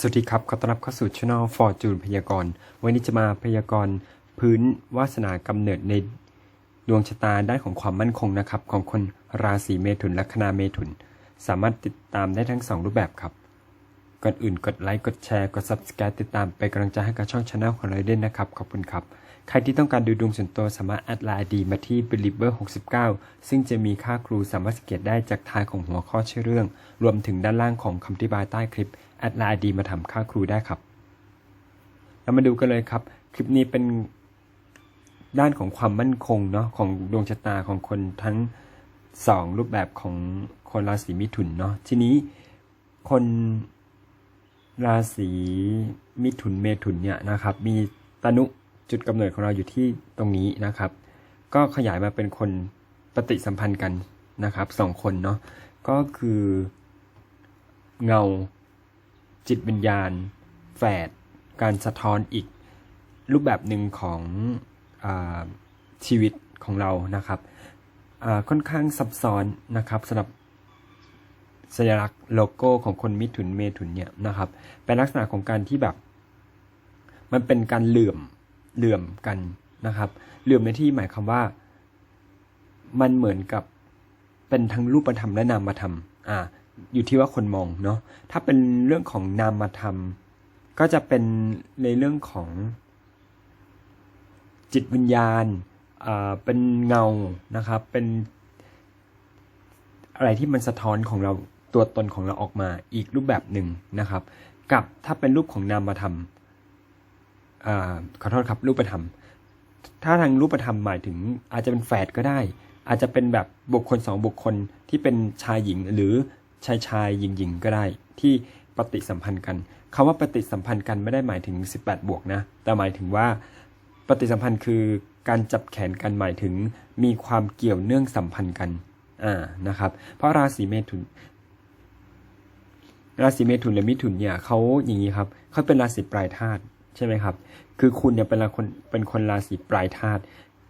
สวัสดีครับ ขอต้อนรับเข้าสู่ช่องฟอร์จูนพยากรณ์ วันนี้จะมาพยากรณ์พื้นวาสนากำเนิดในดวงชะตาด้านของความมั่นคงนะครับ ของคนราศีเมถุนและคณาเมถุน สามารถติดตามได้ทั้ง 2 รูปแบบครับ ก่อนอื่นกดไลค์ กดแชร์ กด subscribe ติดตามเป็นกำลังใจให้กับช่องช anel ของเราด้วยนะครับ ขอบคุณครับ ใครที่ต้องการดูดวงส่วนตัวสามารถแอดไลน์ดีมาที่ believer 69 ซึ่งจะมีค่าครูสามารถสังเกตได้จากท้ายของหัวข้อชื่อเรื่อง รวมถึงด้านล่างของคำอธิบายใต้คลิป แอดไลน์ดีมาทำค่าครูได้ครับ เรามาดูกันเลยครับ คลิปนี้เป็นด้านของความมั่นคงเนาะของดวงชะตาของคนทั้งสองรูปแบบของคนราศีมิถุนเนาะทีนี้คนราศีมิถุนเมถุนเนี่ยนะครับ มีตนุจุดกำเนิดของเราอยู่ที่ตรงนี้นะครับ ก็ขยายมาเป็นคนปฏิสัมพันธ์กันนะครับสองคนเนาะก็คือเงา จิตวิญญาณ แฝด การสะท้อนอีก รูปแบบหนึ่งของอชีวิตของเรานะครับค่อนข้างซับซ้อนนะครับสำหรับสัญลักษณ์โลโก้ของคนมิถุนเมถุนเนี่ยนะครับเป็นลักษณะของการที่แบบ มันเป็นการเหลื่อมเหลื่อมกันนะครับเหลื่อมในที่หมายความว่า มันเหมือนกับเป็นทั้งรูปธรรมและนามธรรมอ่า อยู่ที่ว่าคนมองเนาะถ้าเป็นเรื่องของนามธรรมก็จะเป็นในเรื่องของจิตวิญญาณ เป็นเงา นะครับ เป็นอะไรที่มันสะท้อนของเราตัวตนของเราออกมาอีกรูปแบบหนึ่งนะครับ กับถ้าเป็นรูปของนามธรรมาขอโทษครับรูปธรรม ถ้าทางรูปธรรมหมายถึงอาจจะเป็นแฝดก็ได้ อาจจะเป็นแบบบุคคลสองบุคคลที่เป็นชายหญิงหรือ ชายชายหญิงหญิงก็ได้ ที่ปฏิสัมพันธ์กันคำว่าปฏิสัมพันธ์กันไม่ได้หมายถึง 18 บวกนะ แต่หมายถึงว่าปฏิสัมพันธ์คือการจับแขนกันหมายถึงมีความเกี่ยวเนื่องสัมพันธ์กันอ่านะครับ เพราะราศีเมถุน ราศีเมถุนและมิถุนเนี่ยเขาอย่างนี้ครับเขาเป็นราศีปลายธาตุใช่ไหมครับ คือคุณเนี่ยเป็นคนเป็นคนราศีปลายธาตุ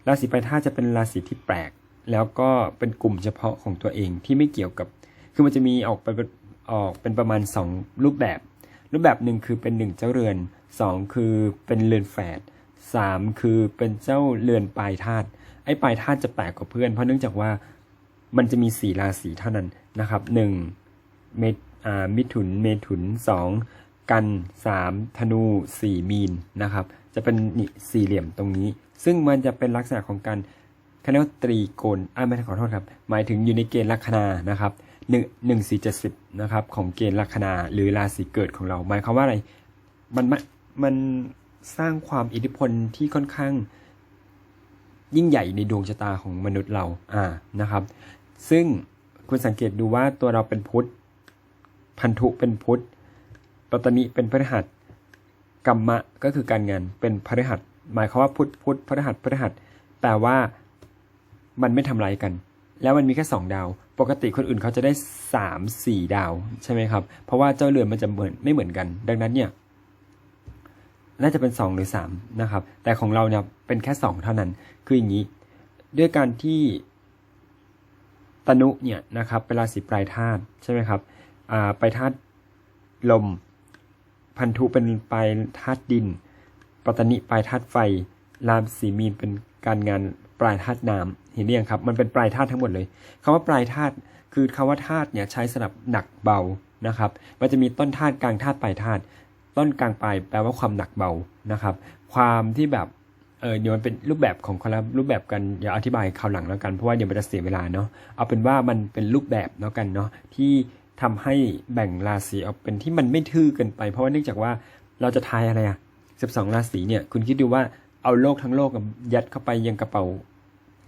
ราศีปลายธาตุจะเป็นราศีที่แปลก แล้วก็เป็นกลุ่มเฉพาะของตัวเองที่ไม่เกี่ยวกับ คือมันจะมีออกไปออกเป็นประมาณ 2 รูปแบบ รูปแบบหนึ่งคือเป็นหนึ่งเจ้าเรือน 2 คือเป็นเรือนแฝด3 คือเป็นเจ้าเรือนปลายธาตุไอ้ปลายธาตุจะแปลกกว่าเพื่อน เพราะเนื่องจากว่ามันจะมีสี่ราศีเท่านั้นนะครับหนึ่งเมษอ่ามิถุนเมถุนสองกันสามธนูสี่มีนนะครับ จะเป็นสี่เหลี่ยมตรงนี้ ซึ่งมันจะเป็นลักษณะของการเขาเรียกว่าตรีโกณอ่าไม่ขอโทษครับ หมายถึงอยู่ในเกณฑ์ลัคนานะครับ หนึ่งหนึ่งสี่เจ็ดสิบนะครับ ของเกณฑ์ลัคนาหรือราศีเกิดของเราหมายความว่าอะไรมันมันมันสร้างความอิทธิพลที่ค่อนข้าง ยิ่งใหญ่ในดวงชะตาของมนุษย์เราอ่านะครับ ซึ่งคุณสังเกตดูว่าตัวเราเป็นพุทธพันธุเป็นพุทธปัตตนิเป็นพฤหัสกรรมะก็คือการงานเป็นพฤหัสหมายความว่าพุทธพุทธพฤหัสพฤหัสแต่ว่ามันไม่ทำลายกัน แล้วมันมีแค่สองดาว ปกติคนอื่นเขาจะได้สามสี่ดาวใช่ไหมครับ เพราะว่าเจ้าเรือนมันจะเหมือนไม่เหมือนกัน ดังนั้นเนี่ยน่าจะเป็น 2 หรือ 3 นะครับ แต่ของเราเนี่ยเป็นแค่ 2 เท่านั้น คืออย่างนี้ ด้วยการที่ตนุเนี่ยนะครับเป็นราศีปลายธาตุใช่ไหมครับอ่าปลายธาตุลม พันธุเป็นปลายธาตุดิน ปัตตนิปลายธาตุไฟ รามสีมีนเป็นการงานปลายธาตุน้ำ เห็นหรือยังครับ มันเป็นปลายธาตุทั้งหมดเลยคำว่าปลายธาตุคือคำว่าธาตุเนี่ยใช้สำหรับหนักเบานะครับ มันจะมีต้นธาตุกลางธาตุปลายธาตุต้นกลางปลายแปลว่าความหนักเบานะครับ ความที่แบบเออเดี๋ยวมันเป็นรูปแบบของคนละรูปแบบกันอย่าอธิบายคราวหลังแล้วกันเพราะว่าเดี๋ยวมันจะเสียเวลาเนาะเอาเป็นว่ามันเป็นรูปแบบแล้วกันเนาะที่ทำให้แบ่งราศีออกเป็นที่มันไม่ทื่อเกินไป เพราะว่าเนื่องจากว่าเราจะทายอะไรอะ12 ราศีเนี่ยคุณคิดดูว่าเอาโลกทั้งโลกยัดเข้าไปยังกระเป๋า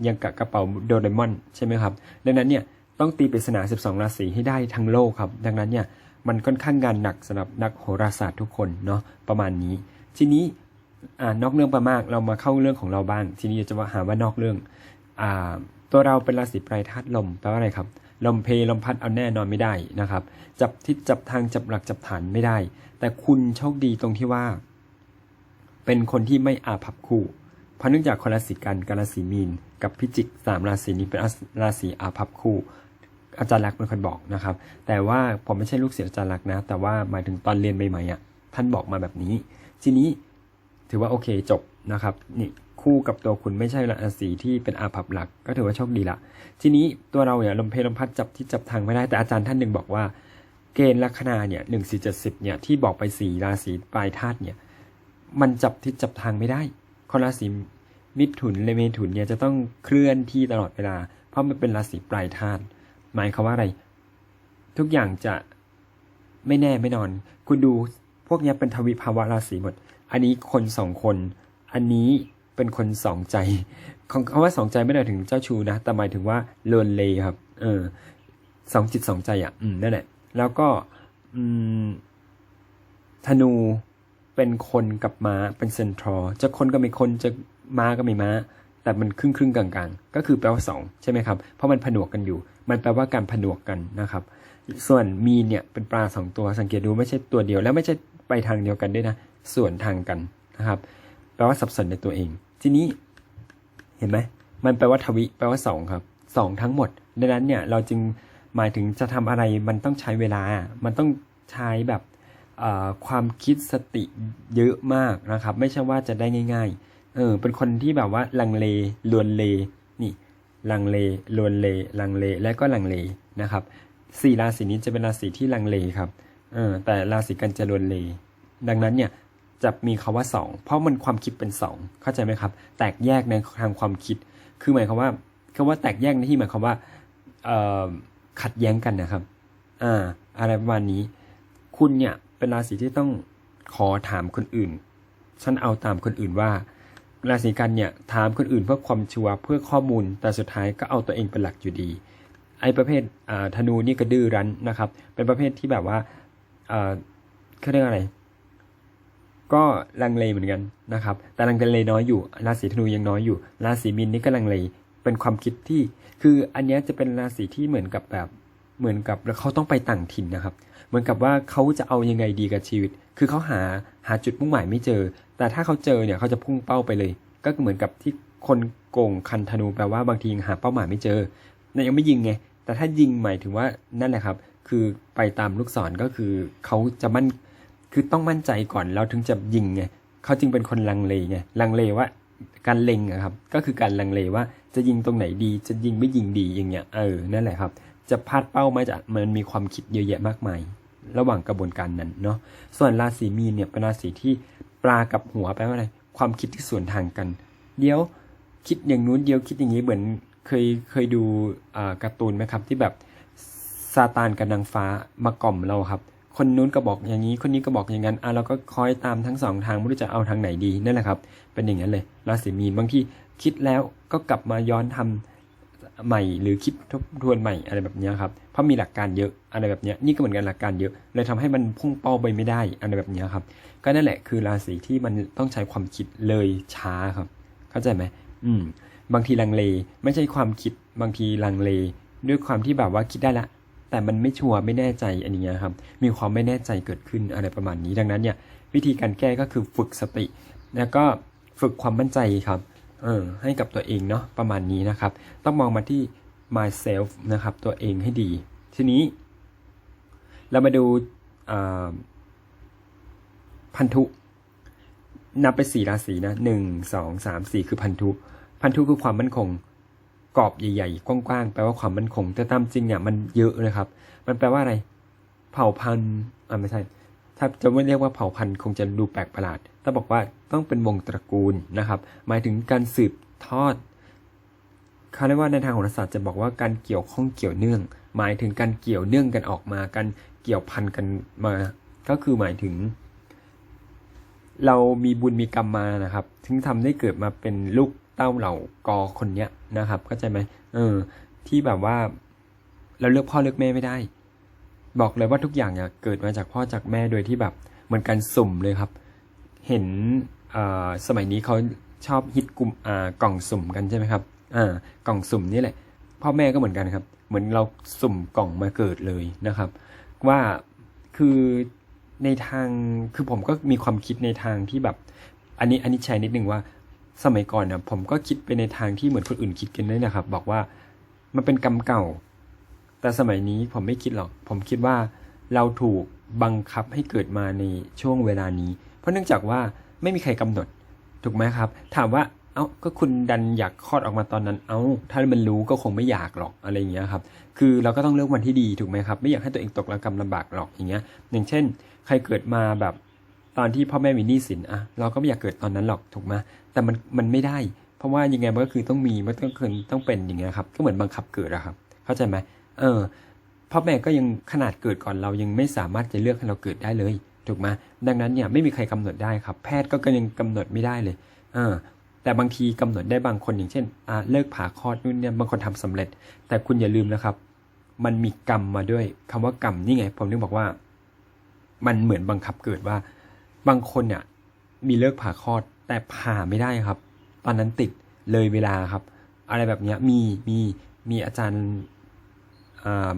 ยังกับกระเป๋าโดเรมอนใช่ไหมครับ ดังนั้นเนี่ยต้องตีปริศนา 12 ราศีให้ได้ทั้งโลกครับ ดังนั้นเนี่ยมันค่อนข้างงานหนักสำหรับนักโหราศาสตร์ทุกคนเนาะประมาณนี้ ทีนี้อ่านอกเรื่องไปมากเรามาเข้าเรื่องของเราบ้าง ทีนี้จะมาหาว่านอกเรื่องอ่าตัวเราเป็นราศีปลายธาตุลมแปลว่าอะไรครับลมเพลลมพัดเอาแน่นอนไม่ได้นะครับ จับทิศจับทางจับหลักจับฐานไม่ได้ แต่คุณโชคดีตรงที่ว่า เป็นคนที่ไม่อาภัพคู่ เพราะเนื่องจากคนราศีกันกับราศีมีน กับพิจิกสามราศีนี้เป็นราศีอาภัพคู่ อาจารย์ลักษ์เป็นคนบอกนะครับ แต่ว่าผมไม่ใช่ลูกศิษย์อาจารย์ลักษ์นะ แต่ว่าหมายถึงตอนเรียนใหม่ๆอะท่านบอกมาแบบนี้ ทีนี้ถือว่าโอเคจบนะครับนี่คู่กับตัวคุณไม่ใช่ราศีที่เป็นอาภัพหลัก ก็ถือว่าโชคดีละทีนี้ตัวเราเนี่ยลมเพลลมพัดจับที่จับทางไม่ได้แต่อาจารย์ท่านหนึ่งบอกว่า เกณฑ์ลัคนาเนี่ยหนึ่งสี่เจ็ดสิบเนี่ยที่บอกไปสี่ราศีปลายธาตุเนี่ย มันจับทิศจับทางไม่ได้ คนราศีมิถุนและเมถุนเนี่ยจะต้องเคลื่อนที่ตลอดเวลา เพราะมันเป็นราศีปลายธาตุหมายความว่าอะไร ทุกอย่างจะไม่แน่ไม่นอน คุณดูพวกเนี้ยเป็นทวิภาวะราศีหมด อันนี้คนสองคน อันนี้เป็นคนสองใจ ของคำว่าสองใจไม่ได้ถึงเจ้าชูนะ แต่หมายถึงว่าเลินเลครับ เออสองจิตสองใจอะ อืมนั่นแหละ แล้วก็ อืมธนู เป็นคนกับม้าเป็นเซนทรอลจะคนก็ไม่คนจะม้าก็ไม่ม้า แต่มันครึ่งครึ่งๆกลางก็คือแปลว่าสองใช่ไหมครับ เพราะมันผนวกกันอยู่ มันแปลว่าการผนวกกันนะครับ ส่วนมีเนี่ยเป็นปลาสองตัวสังเกตดูไม่ใช่ตัวเดียวแล้วไม่ใช่ไปทางเดียวกันด้วยนะ ส่วนทางกันนะครับ แปลว่าสับสนในตัวเอง ทีนี้เห็นไหมมันแปลว่าทวิแปลว่าสองครับสองทั้งหมดดังนั้นเนี่ยเราจึงหมายถึงจะทำอะไรมันต้องใช้เวลา มันต้องใช้แบบ ความคิดสติเยอะมากนะครับ ไม่ใช่ว่าจะได้ง่าย ๆ เออ เป็นคนที่แบบว่าลังเลลวนเล นี่ ลังเลลวนเล ลังเล และก็ลังเลนะครับสี่ราศีนี้จะเป็นราศีที่ลังเลครับ เออ แต่ราศีกันจะลวนเล ดังนั้นเนี่ยจะมีคาว่าสองเพราะมันความคิดเป็นสองเข้าใจไหมครับ แตกแยกในทางความคิด คือหมายความว่าคำว่าแตกแยกในที่หมายความว่าขัดแย้งกันนะครับ อ่า อะไรประมาณนี้ คุณเนี่ย เป็นราศีที่ต้องขอถามคนอื่น ฉันเอาตามคนอื่นว่า ราศีกันเนี่ยถามคนอื่นเพื่อความชัวร์เพื่อข้อมูล แต่สุดท้ายก็เอาตัวเองเป็นหลักอยู่ดี ไอ้ประเภทธนูนี่ก็ดื้อรั้นนะครับ เป็นประเภทที่แบบว่าเอ่อเขาเรียกอะไร ก็ลังเลเหมือนกันนะครับ แต่ลังเลน้อยอยู่ ราศีธนูยังน้อยอยู่ ราศีมีนนี่ก็ลังเล เป็นความคิดที่ คืออันนี้จะเป็นราศีที่เหมือนกับแบบ เหมือนกับแล้วเขาต้องไปต่างถิ่นนะครับ เหมือนกับว่าเขาจะเอายังไงดีกับชีวิต คือเขาหาหาจุดมุ่งหมายไม่เจอ แต่ถ้าเขาเจอเนี่ยเขาจะพุ่งเป้าไปเลย ก็เหมือนกับที่คนโกงคันธนูแปลว่าบางทียังหาเป้าหมายไม่เจอนั่นยังไม่ยิงไง แต่ถ้ายิงหมายถึงว่านั่นแหละครับ คือไปตามลูกศรก็คือเขาจะมั่น คือต้องมั่นใจก่อนแล้วถึงจะยิงไงเขาจึงเป็นคนลังเลไง ลังเลว่าการเล็งอะครับ ก็คือการลังเลว่าจะยิงตรงไหนดี จะยิงไม่ยิงดีอย่างเงี้ย เออ นั่นแหละครับ จะพลาดเป้าไหมจะมันมีความคิดเยอะแยะมากมาย ระหว่างกระบวนการนั้นเนาะส่วนราศีมีนเนี่ยเป็นราศีที่ปลากับหัวแปลว่าอะไรความคิดที่สวนทางกัน เดี๋ยวคิดอย่างนู้นเดียวคิดอย่างนี้เหมือนเคยเคยดูการ์ตูนไหมครับที่แบบซาตานกับนางฟ้ามากล่อมเราครับ คนนู้นก็บอกอย่างนี้ คนนี้ก็บอกอย่างนั้นอะเราก็คอยตามทั้งสองทางไม่รู้จะเอาทางไหนดีนั่นแหละครับ เป็นอย่างนั้นเลยราศีมีนบางทีคิดแล้วก็กลับมาย้อนทำ ใหม่หรือคิดทบทวนใหม่อะไรแบบนี้ครับเพราะมีหลักการเยอะอะไรแบบนี้นี่ก็เหมือนกันหลักการเยอะเลยทำให้มันพุ่งเป้าไปไม่ได้อะไรแบบนี้ครับ ก็นั่นแหละคือราศีที่มันต้องใช้ความคิดเลยช้าครับ เข้าใจไหมอืม บางทีลังเลไม่ใช่ความคิดบางทีลังเล ด้วยความที่แบบว่าคิดได้ละ แต่มันไม่ชัวร์ไม่แน่ใจอันนี้ครับ มีความไม่แน่ใจเกิดขึ้นอะไรประมาณนี้ดังนั้นเนี่ย วิธีการแก้ก็คือฝึกสติ แล้วก็ฝึกความมั่นใจครับ เออให้กับตัวเองเนาะประมาณนี้นะครับ ต้องมองมาที่ myself นะครับ ตัวเองให้ดี ทีนี้ เรามาดูพันธุ นับไปสี่ราศีนะหนึ่งสองสามสี่คือพันธุ พันธุคือความมั่นคงกรอบใหญ่ๆ กว้างๆ แปลว่าความมั่นคง แต่ตามจริงเนี่ยมันเยอะนะครับ มันแปลว่าอะไร เผ่าพันธุ์อ่าไม่ใช่ ถ้าจะไม่เรียกว่าเผ่าพันธุ์คงจะดูแปลกประหลาด ถ้าบอกว่าต้องเป็นวงตระกูลนะครับ หมายถึงการสืบทอดเขาเรียกว่าในทางโหราศาสตร์จะบอกว่าการเกี่ยวข้องเกี่ยวเนื่อง หมายถึงการเกี่ยวเนื่องกันออกมาการเกี่ยวพันกันมา ก็คือหมายถึง เรามีบุญมีกรรมมานะครับ ถึงทำให้เกิดมาเป็นลูกเต้าเหล่ากอคนเนี้ยนะครับเข้าใจไหมเออ ที่แบบว่า เราเลือกพ่อเลือกแม่ไม่ได้ บอกเลยว่าทุกอย่างเนี่ยเกิดมาจากพ่อจากแม่โดยที่แบบเหมือนการสุ่มเลยครับ เห็นสมัยนี้เขาชอบฮิตกลุ่มกล่องสุ่มกันใช่ไหมครับอ่ากล่องสุ่มนี่แหละ พ่อแม่ก็เหมือนกันครับ เหมือนเราสุ่มกล่องมาเกิดเลยนะครับ ว่าคือในทางคือผมก็มีความคิดในทางที่แบบ อันนี้อันนี้ใช้นิดนึงว่าสมัยก่อนนะผมก็คิดไปในทางที่เหมือนคนอื่นคิดกันด้วยนะครับ บอกว่ามันเป็นกรรมเก่า แต่สมัยนี้ผมไม่คิดหรอก ผมคิดว่าเราถูกบังคับให้เกิดมาในช่วงเวลานี้ เพราะเนื่องจากว่าไม่มีใครกำหนด ถูกไหมครับ ถามว่า เอ้า ก็คุณดันอยากคลอดออกมาตอนนั้น เอ้า ถ้ามันรู้ก็คงไม่อยากหรอก อะไรอย่างเงี้ยครับ คือเราก็ต้องเลือกวันที่ดี ถูกไหมครับ ไม่อยากให้ตัวเองตกระกำลำบากหรอก อย่างเงี้ย อย่างเช่น ใครเกิดมาแบบตอนที่พ่อแม่มีหนี้สินอะเราก็ไม่อยากเกิดตอนนั้นหรอก ถูกไหมแต่มัน มันไม่ได้ เพราะว่ายังไงมันก็คือต้องมี มันต้องคือต้องเป็นอย่างเงี้ยครับ ก็เหมือนบังคับเกิดอะครับ เข้าใจไหมเออ พ่อแม่ก็ยังขนาดเกิดก่อนเรายังไม่สามารถจะเลือกให้เราเกิดได้เลย ถูกไหมดังนั้นเนี่ยไม่มีใครกำหนดได้ครับ แพทย์ก็ยังกำหนดไม่ได้เลยเออแต่บางทีกำหนดได้บางคนอย่างเช่นอ่าเลิกผ่าคลอดนู่นเนี่ยบางคนทำสำเร็จ แต่คุณอย่าลืมนะครับ มันมีกรรมมาด้วยคำว่ากรรมนี่ไง ผมถึงบอกว่า มันเหมือนบังคับเกิดว่า บางคนเนี่ยมีเลิกผ่าคลอด แต่ผ่าไม่ได้ครับ ตอนนั้นติดเลยเวลาครับ อะไรแบบเนี้ยมีมีมีอาจารย์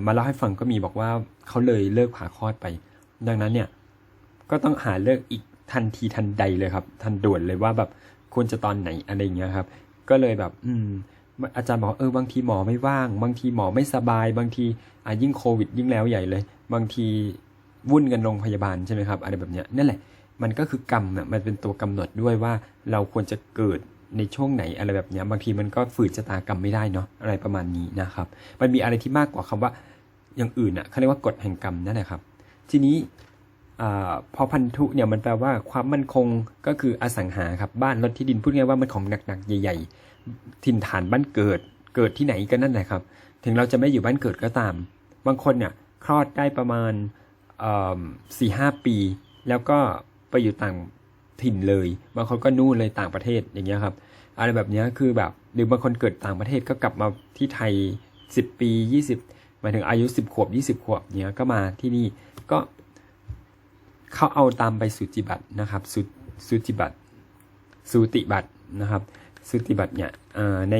มาเล่าให้ฟังก็มีบอกว่าเขาเลยเลิกผ่าคลอดไป ดังนั้นเนี่ย ก็ต้องหาเลิกอีกทันทีทันใดเลยครับ ทันด่วนเลยว่าแบบควรจะตอนไหนอะไรอย่างเงี้ยครับ ก็เลยแบบ อืม อาจารย์บอกเออบางทีหมอไม่ว่าง บางทีหมอไม่สบาย บางทีอะยิ่งโควิด ยิ่งแล้วใหญ่เลย บางทีวุ่นกันโรงพยาบาลใช่ไหมครับอะไรแบบเนี้ยนั่นแหละ มันก็คือกรรมอะมันเป็นตัวกำหนดด้วยว่าเราควรจะเกิดในช่วงไหนอะไรแบบเนี้ยบางทีมันก็ฝืนชะตากรรมไม่ได้เนาะอะไรประมาณนี้นะครับ มันมีอะไรที่มากกว่าคำว่าอย่างอื่นอะเขาเรียกว่ากฎแห่งกรรมนั่นแหละครับ ทีนี้ อาพอพันธุเนี่ยมันแปลว่าความมั่นคงก็คืออสังหาครับบ้านรถที่ดินพูดง่ายว่ามันของหนักๆใหญ่ ๆ ถิ่นฐานบ้านเกิดเกิดที่ไหนก็นั่นแหละครับ ถึงเราจะไม่อยู่บ้านเกิดก็ตาม บางคนเนี่ยคลอดได้ประมาณสี่ห้าปี แล้วก็ไปอยู่ต่างถิ่นเลย บางคนก็นู่นเลยต่างประเทศอย่างเงี้ยครับอะไรแบบเนี้ยคือแบบหรือบางคนเกิดต่างประเทศก็กลับมาที่ไทย 10 ปี 20หมายถึงอายุ 10 ขวบ 20 ขวบเนี้ยก็มาที่นี่ก็ เขาเอาตามใบสุจิบัตรนะครับสุสุจิบัตรสูติบัตรนะครับสุติบัตรเนี่ยเอ่อใน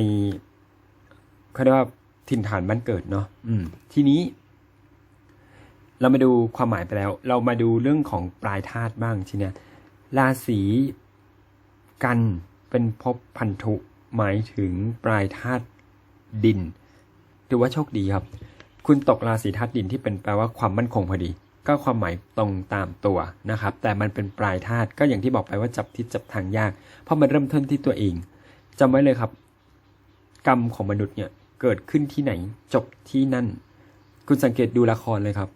เขาเรียกว่าถิ่นฐานบ้านเกิดเนาะอืมทีนี้ เรามาดูความหมายไปแล้ว เรามาดูเรื่องของปลายธาตุบ้างทีเนี้ยราศีกันเป็นภพพันธุหมายถึงปลายธาตุดินถือว่าโชคดีครับ คุณตกราศีธาตุดินที่เป็นแปลว่าความมั่นคงพอดี ก็ความหมายตรงตามตัวนะครับ แต่มันเป็นปลายธาตุก็อย่างที่บอกไปว่าจับทิศจับทางยาก เพราะมันเริ่มต้นที่ตัวเองจำไว้เลยครับ กรรมของมนุษย์เนี่ยเกิดขึ้นที่ไหนจบที่นั่น คุณสังเกตดูละครเลยครับ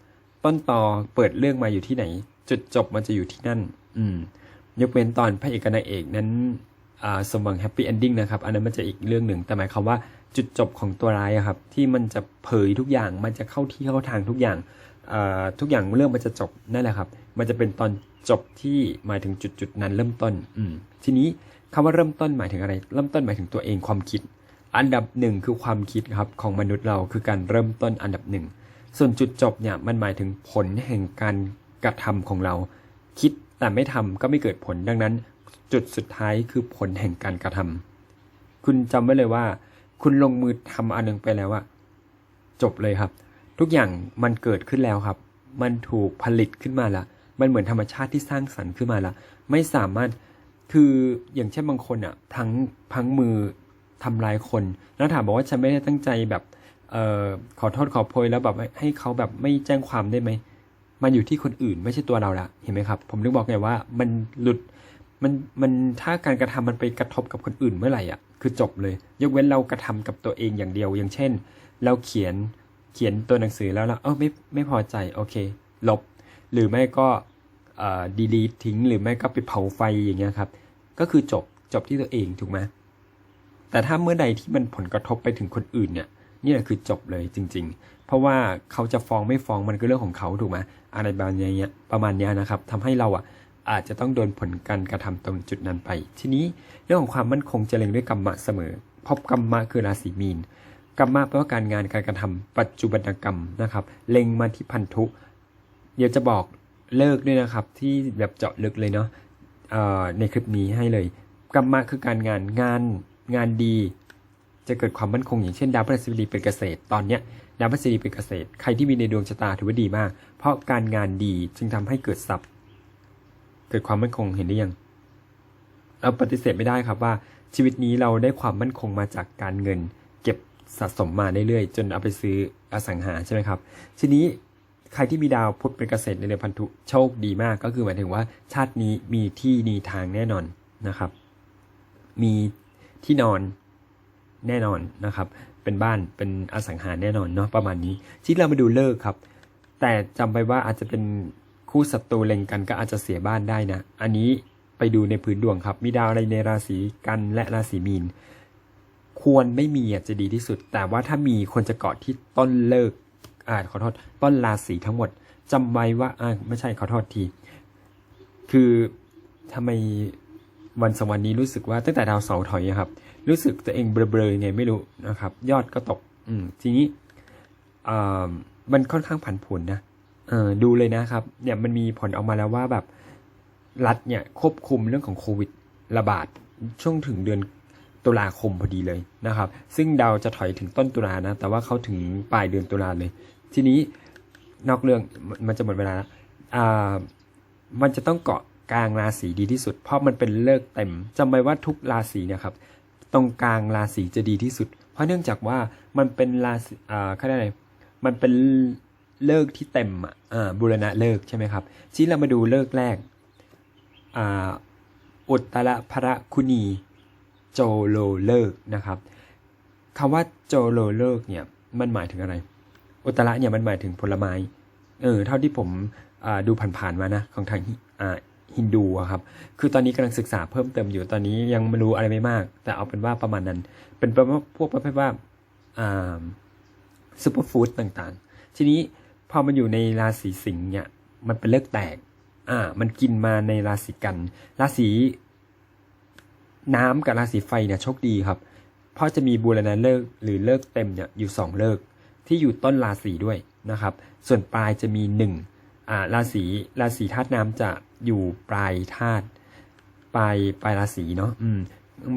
ต้นตอเปิดเรื่องมาอยู่ที่ไหน จุดจบมันจะอยู่ที่นั่น อืมยกเว้นตอนพระเอกกับนางเอกนั้นสมหวังแฮปปี้เอนดิ้งนะครับ อันนั้นมันจะอีกเรื่องหนึ่ง แต่หมายความว่าจุดจบของตัวร้ายครับ ที่มันจะเผยทุกอย่าง มันจะเข้าที่เข้าทางทุกอย่าง ทุกอย่างเรื่องมันจะจบนั่นแหละครับ มันจะเป็นตอนจบที่หมายถึงจุดจุดๆนั้นเริ่มต้น อืมทีนี้คำว่าเริ่มต้นหมายถึงอะไร เริ่มต้นหมายถึงตัวเองความคิด อันดับหนึ่งคือความคิดครับของมนุษย์เราคือการเริ่มต้นอันดับหนึ่งส่วนจุดจบเนี่ยมันหมายถึงผลแห่งการกระทำของเรา คิดแต่ไม่ทำก็ไม่เกิดผลดังนั้น จุดสุดท้ายคือผลแห่งการกระทำคุณจำไว้เลยว่า คุณลงมือทำอันหนึงไปแล้วอะจบเลยครับ ทุกอย่างมันเกิดขึ้นแล้วครับ มันถูกผลิตขึ้นมาละมันเหมือนธรรมชาติที่สร้างสรรค์ขึ้นมาละไม่สามารถคืออย่างเช่นบางคนอะพลังพังมือทำลายคนแล้วถามบอกว่าฉันไม่ได้ตั้งใจแบบเอ่อขอโทษขอโพยแล้วแบบให้ให้เขาแบบไม่แจ้งความได้ไหมมันอยู่ที่คนอื่นไม่ใช่ตัวเราละเห็นไหมครับ ผมถึงบอกไงว่ามันหลุดมันมันถ้าการกระทำมันไปกระทบกับคนอื่นเมื่อไหร่อะคือจบเลย ยกเว้นเรากระทำกับตัวเองอย่างเดียว อย่างเช่น เราเขียน เขียนตัวหนังสือแล้วเราเออไม่ไม่พอใจโอเค ลบ หรือไม่ก็เอ่อ delete ทิ้ง หรือไม่ก็ไปเผาไฟอย่างเงี้ยครับ ก็คือจบจบที่ตัวเองถูกไหมแต่ถ้าเมื่อใดที่มันผลกระทบไปถึงคนอื่นเนี่ยนี่แหละคือจบเลยจริง ๆ เพราะว่าเขาจะฟ้องไม่ฟ้องมันก็เรื่องของเขาถูกไหมอะไรประมาณเนี้ยประมาณเนี้ยนะครับทำให้เราอะอาจจะต้องโดนผลการกระทำตรงจุดนั้นไป ทีนี้เรื่องของความมั่นคงจะเล็งด้วยกรรมะเสมอเพบกรรมะคือราศีมีน กรรมะแปลว่าการงานการกระทำปัจจุบันกรรมนะครับ เล็งมาที่พันธุเดี๋ยวจะบอกเลิกด้วยนะครับ ที่แบบเจาะลึกเลยเนาะในคลิปนี้ให้เลยกรรมะคือการงานงานงานดี จะเกิดความมั่นคงอย่างเช่นดาวพฤหัสบดีเป็นเกษตร ตอนเนี้ยดาวพฤหัสบดีเป็นเกษตร ใครที่มีในดวงชะตาถือว่าดีมาก เพราะการงานดีจึงทำให้เกิดทรัพย์เกิดความมั่นคงเห็นได้ยังเราปฏิเสธไม่ได้ครับว่าชีวิตนี้เราได้ความมั่นคงมาจากการเงิน สะสมมาเรื่อยๆ จนเอาไปซื้ออสังหาใช่ไหมครับ ทีนี้ใครที่มีดาวพุธเป็นเกษตรในเดือนพันธุโชคดีมากก็คือหมายถึงว่าชาตินี้มีที่มีทางแน่นอนนะครับ มีที่นอนแน่นอนนะครับ เป็นบ้านเป็นอสังหาแน่นอนเนาะประมาณนี้ ที่เรามาดูเลิกครับ แต่จำไปว่าอาจจะเป็นคู่ศัตรูเล็งกันก็อาจจะเสียบ้านได้นะ อันนี้ไปดูในพื้นดวงครับ มีดาวอะไรในราศีกันและราศีมีน ควรไม่มีอะจะดีที่สุด แต่ว่าถ้ามีควรจะเกาะที่ต้นเลิกอ่าขอโทษ ต้นราศีทั้งหมดจำไว้ว่าอ่าไม่ใช่ขอโทษที คือทำไมวันสองวันนี้รู้สึกว่าตั้งแต่ดาวเสาร์ถอยครับ รู้สึกตัวเองเบลอๆไงไม่รู้นะครับ ยอดก็ตก อืมทีนี้อ่ามันค่อนข้างผันผวนนะเออดูเลยนะครับ เนี่ยมันมีผลออกมาแล้วว่าแบบรัฐเนี่ยควบคุมเรื่องของโควิดระบาดช่วงถึงเดือน ตุลาคมพอดีเลยนะครับ ซึ่งดาวจะถอยถึงต้นตุลานะ แต่ว่าเขาถึงปลายเดือนตุลาเลย ทีนี้นอกเรื่องมันจะหมดเวลาแล้วอ่ามันจะต้องเกาะกลางราศีดีที่สุด เพราะมันเป็นเลิกเต็มจำไว้ว่าทุกราศีนี่ยครับ ตรงกลางราศีจะดีที่สุด เพราะเนื่องจากว่ามันเป็นราศีอ่าเขาเรียกอะไรมันเป็นเลิกที่เต็มอ่าบูรณะเลิกใช่ไหมครับ ที่เรามาดูเลิกแรกอ่าอุตตรพระคุณี โจโลเลิกนะครับคำว่าโจโลเลิกเนี่ยมันหมายถึงอะไร อุตระเนี่ยมันหมายถึงผลไม้ เออเท่าที่ผมดูผ่านๆมานะของทางฮินดูครับ คือตอนนี้กำลังศึกษาเพิ่มเติมอยู่ตอนนี้ยังไม่รู้อะไรไม่มาก แต่เอาเป็นว่าประมาณนั้น เป็นประมาณพวกประเภทว่าอ่าซูเปอร์ฟู้ดต่างๆ ทีนี้พอมันอยู่ในราศีสิงห์เนี่ยมันเป็นเลิกแตก อ่า มันกินมาในราศีกัน ราศี น้ำกับราศีไฟเนี่ยโชคดีครับ เพราะจะมีบูรณะเลิกหรือเลิกเต็มเนี่ยอยู่สองเลิกที่อยู่ต้นราศีด้วยนะครับ ส่วนปลายจะมีหนึ่งอ่าราศีราศีธาตุน้ำจะอยู่ปลายธาตุปลายปลายราศีเนาะอืม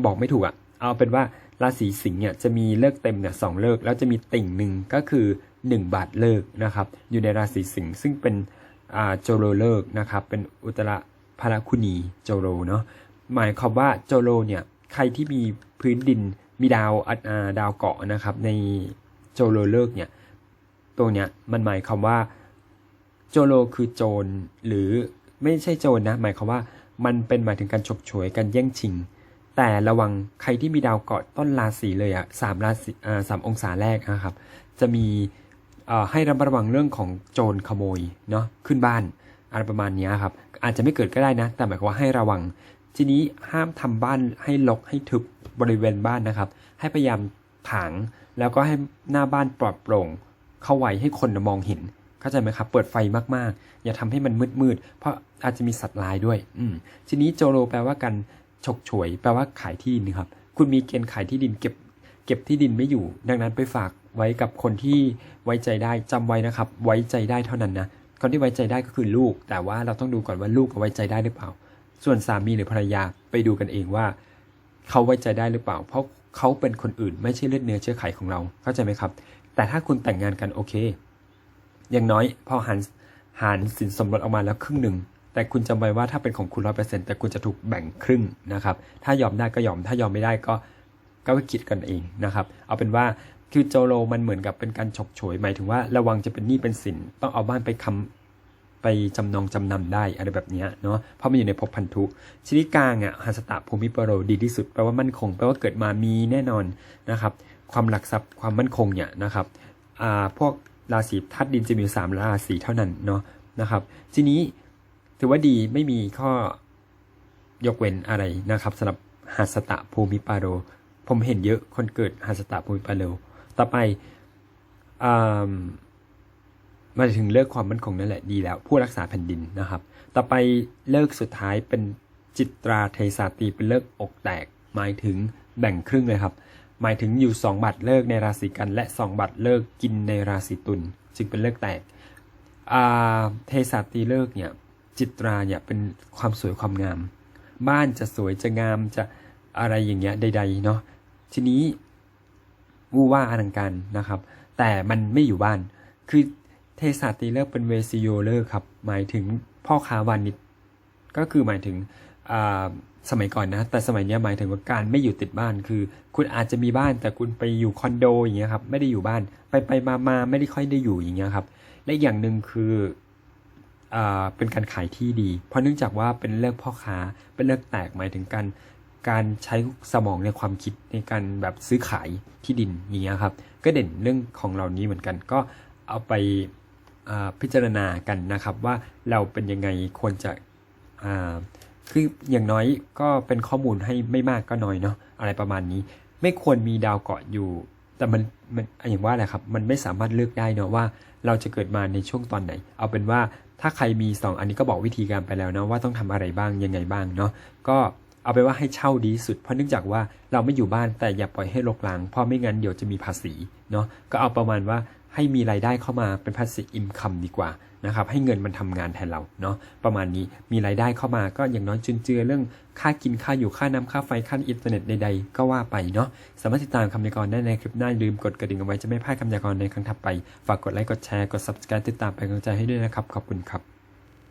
บอกไม่ถูกอะ่ะ เอาเป็นว่าราศีสิงห์เนี่ยจะมีเลิกเต็มเนี่ยสองเลิกแล้วจะมีติ่งหนึ่งก็คือหนึ่งบาทเลิกนะครับ อยู่ในราศีสิงห์ซึ่งเป็นอ่าโจโรเลิกนะครับ เป็นอุตตรพระคุณีโจโรเนาะ หมายความว่าโจโลเนี่ยใครที่มีพื้นดินมีดาวอะอ่าดาวเกาะนะครับ ในโจโลเลิกเนี่ยตัวเนี้ยมันหมายความว่าโจโลคือโจรหรือไม่ใช่โจรนะ หมายความว่ามันเป็นหมายถึงการฉกฉวยการแย่งชิง แต่ระวังใครที่มีดาวเกาะต้นราศีเลยอะสามราศีอ่าสามองศาแรกนะครับ จะมีเอ่อให้ระมัดระวังเรื่องของโจรขโมยเนาะขึ้นบ้านอะไรประมาณนี้ครับ อาจจะไม่เกิดก็ได้นะ แต่หมายความว่าให้ระวัง ทีนี้ห้ามทำบ้านให้รกให้ทึบบริเวณบ้านนะครับ ให้พยายามถางแล้วก็ให้หน้าบ้านปลอดโปร่ง เข้าไว้ให้คนมองเห็นเข้าใจไหมครับ เปิดไฟมากๆ อย่าทำให้มันมืดๆเพราะอาจจะมีสัตว์ร้ายด้วย อืมทีนี้โจโลแปลว่าการฉกฉวย แปลว่าขายที่ดินครับ คุณมีเกณฑ์ขายที่ดินเก็บ เก็บที่ดินไม่อยู่ ดังนั้นไปฝากไว้กับคนที่ไว้ใจได้จำไว้นะครับ ไว้ใจได้เท่านั้นนะคนที่ไว้ใจได้ก็คือลูก แต่ว่าเราต้องดูก่อนว่าลูกไว้ใจได้หรือเปล่า ส่วนสามีหรือภรรยาไปดูกันเองว่า เขาไว้ใจได้หรือเปล่า เพราะเขาเป็นคนอื่นไม่ใช่เลือดเนื้อเชื้อไขของเรา เข้าใจไหมครับ แต่ถ้าคุณแต่งงานกันโอเค อย่างน้อยพอหารหารสินสมรสออกมาแล้วครึ่งหนึ่ง แต่คุณจำไว้ว่าถ้าเป็นของคุณร้อยเปอร์เซ็นต์แต่คุณจะถูกแบ่งครึ่งนะครับ ถ้ายอมได้ก็ยอม ถ้ายอมไม่ได้ก็ก็ไปคิดกันเองนะครับ เอาเป็นว่าคือโจโลมันเหมือนกับเป็นการฉกฉวยหมายถึงว่าระวังจะเป็นหนี้เป็นสินต้องเอาบ้านไปคำ ไปจำนองจำนำได้อะไรแบบนี้เนาะเพราะมันอยู่ในภพพันธุชนิดกลางอะหัสตะภูมิปโรดีที่สุดแปลว่ามั่นคงแปลว่าเกิดมามีแน่นอนนะครับความหลักทรัพย์ความมั่นคงเนี่ยนะครับอ่าพวกราศีธาตุดินจะมีสามราศีเท่านั้นเนาะนะครับทีนี้ถือว่าดีไม่มีข้อยกเว้นอะไรนะครับสำหรับหัสตะภูมิปาโร ผมเห็นเยอะคนเกิดหัสตะภูมิปาโร ต่อไปอ่า มาถึงเลิกความมั่นคงนั่นแหละดีแล้ว ผู้รักษาแผ่นดินนะครับ ต่อไปเลิกสุดท้ายเป็นจิตราเทสาตีเป็นเลิกอกแตก หมายถึงแบ่งครึ่งเลยครับ หมายถึงอยู่ 2 บัตรเลิกในราศีกัน และ 2 บัตรเลิกกินในราศีตุลจึงเป็นเลิกแตกเทสาตีเลิกเนี่ยจิตราเนี่ยเป็นความสวยความงาม บ้านจะสวยจะงามจะอะไรอย่างเงี้ยใดๆเนาะทีนี้วูว่าอลังการนะครับ แต่มันไม่อยู่บ้านคือ เทสาตีเลิกเป็นเวซิโยเลิกครับ หมายถึงพ่อค้าวานิชก็คือหมายถึงอ่าสมัยก่อนนะ แต่สมัยนี้หมายถึงว่าการไม่อยู่ติดบ้านคือ คุณอาจจะมีบ้านแต่คุณไปอยู่คอนโดอย่างเงี้ยครับไม่ได้อยู่บ้านไปไปมามาไม่ได้ค่อยได้อยู่อย่างเงี้ยครับและอย่างหนึ่งคืออ่าเป็นการขายที่ดี เพราะเนื่องจากว่าเป็นเลิกพ่อค้าเป็นเลิกแตกหมายถึงการการใช้สมองในความคิดในการแบบซื้อขายที่ดินอย่างเงี้ยครับ ก็เด่นเรื่องของเหล่านี้เหมือนกันก็เอาไป พิจารณากันนะครับว่าเราเป็นยังไงควรจะคืออย่างน้อยก็เป็นข้อมูลให้ไม่มากก็น้อยเนาะอะไรประมาณนี้ ไม่ควรมีดาวเกาะอยู่ แต่มันมันอย่างว่าแหละครับ มันไม่สามารถเลือกได้เนาะว่าเราจะเกิดมาในช่วงตอนไหน เอาเป็นว่าถ้าใครมีสองอันนี้ก็บอกวิธีการไปแล้วนะว่าต้องทำอะไรบ้างยังไงบ้างเนาะก็เอาไปว่าให้เช่าดีสุด เพราะเนื่องจากว่าเราไม่อยู่บ้านแต่อย่าปล่อยให้รกร้างเพราะไม่งั้นเดี๋ยวจะมีภาษีเนาะก็เอาประมาณว่า ให้มีรายได้เข้ามาเป็นภาษีอินคัมดีกว่านะครับให้เงินมันทำงานแทนเราเนาะประมาณนี้มีรายได้เข้ามาก็อย่างน้อยจุนเจือเรื่องค่ากินค่าอยู่ค่าน้ำค่าไฟค่าอินเทอร์เน็ตใดๆ ก็ว่าไปเนาะสามารถติดตามคำยากรได้ในคลิปหน้าลืมกดกระดิ่งเอาไว้จะไม่พลาดคำยากรในครั้งถัดไป ฝากกดไลค์กดแชร์กด subscribe ติดตามเป็นกำลังใจให้ด้วยนะครับ ขอบคุณครับ